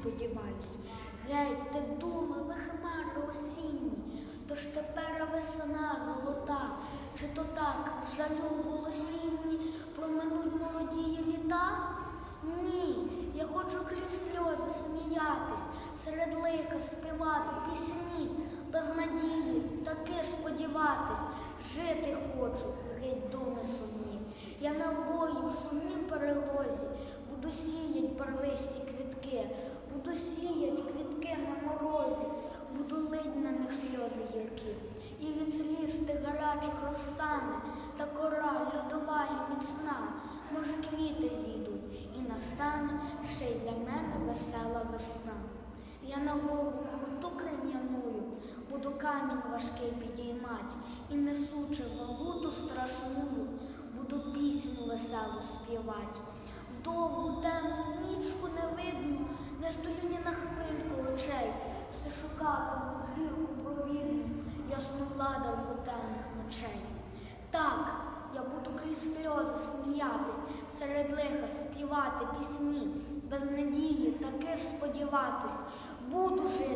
сподіваюсь. Геть, ти думи, ви хмари осінні, тож тепер весна золота, чи то так в жалю голосінні проминуть молодії літа? Ні, я хочу крізь сльози сміятись, серед лика співати пісні, без надії таки сподіватись, жити хочу, геть думи сумні. Я на обоїм сумнім перелозі барвисті квітки, буду сіять квітки на морозі, буду лить на них сльози гіркі. І від сліз гарячих розтане, та кора льодова і міцна, може, квіти зійдуть, і настане ще й для мене весела весна. Я на гору круту крем'яную, буду камінь важкий підіймать, і несучи вагуту страшную, буду пісню веселу співать. Довгу темну нічку не видно, не столю ні на хвильку очей, все шукатиму зірку провірну, ясну владанку темних ночей. Так, я буду крізь сльози сміятись, серед лиха співати пісні, без надії таки сподіватись, буду жити.